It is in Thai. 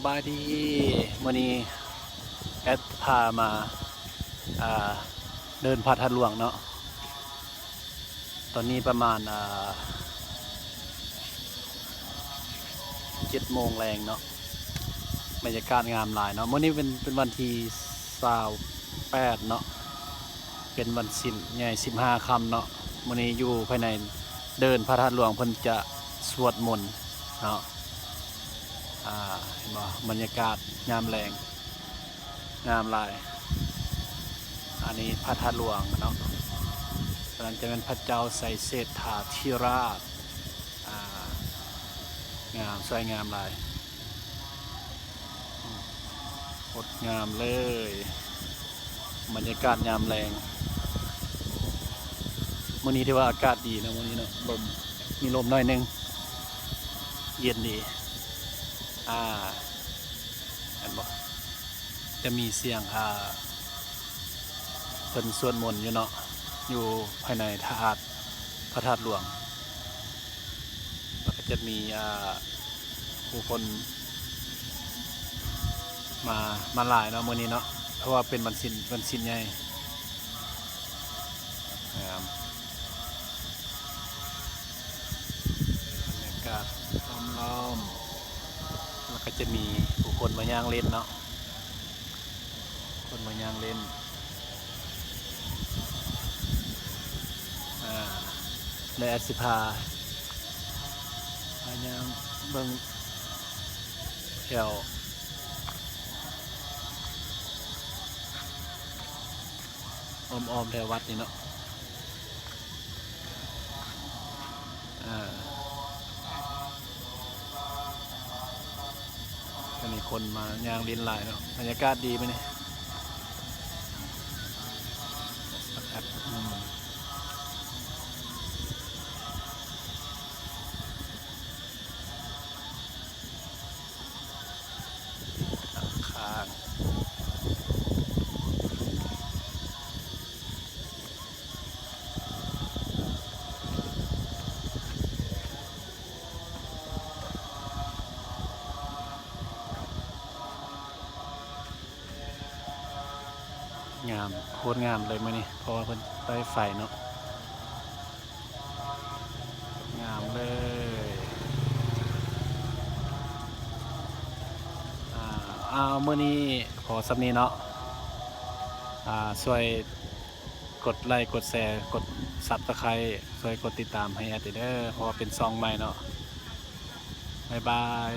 สบายดีมื่อนี้แอดพามาาเดินพัทัดหลวงเนาะตอนนี้ประมาณเจ็ดโมงแรงเนาะบรรยากาศงามหลายเนาะมื่อนี้เป็นเป็นวันที่สาวแปดเนาะเป็นวันสินใหญ่สิบห้าคำเนาะมื่อนี้อยู่ภายในเดินพระธาตุหลวงเพิ่นจะสวดมนต์เนาะ อ่าเห็นบ่บรรยากาศงามแรงงามลาย อันนี้พระธาตุหลวงเนาะตอนนั้นจะเป็นพระเจ้าใส่เศษฐาธิราชอ่างามสวยงามลายอืมงดงามเลย บรรยากาศยามแรงมื่อนี้ที่ว่าอากาศดีนะมื่อนี้เนาะลมมีลมหน่อยนึง เย็นดี อ่าเห็นบอกจะมีเสียงอ่าเป็นสวดมนต์อยู่เนาะอยู่ภายในธาตุพระธาตุหลวงแล้วก็จะมีอ่าผู้คนมามาหลายเนาะมื้อนี้เนาะเพราะว่าเป็นวันสินวันสินใหญ่นะครับบรรยากาศล้อมๆ แล้ว ก็จะมีผู้คนมาย่างเล่นเนาะคนมาย่างเล่นอ่าและอสิพามาย่างเบิ่งแถวออมๆแถววัดนี่เนาะอ่า จะมีคนมายางลินลายเนาะบรรยากาศดีไหมเนี่ย งามโคตรงามเลยมื่อนี้เพราะว่าเพิ่นได้ไฟเนาะงามเลยอ่าเอามื่อนี้ขอสำนีเนาะอ่าช่วยกดไลค์กดแชร์กดซับสไครต์ช่วยกดติดตามให้แอดเด้อเพราะว่าเป็นซองใหม่เนาะบ๊ายบาย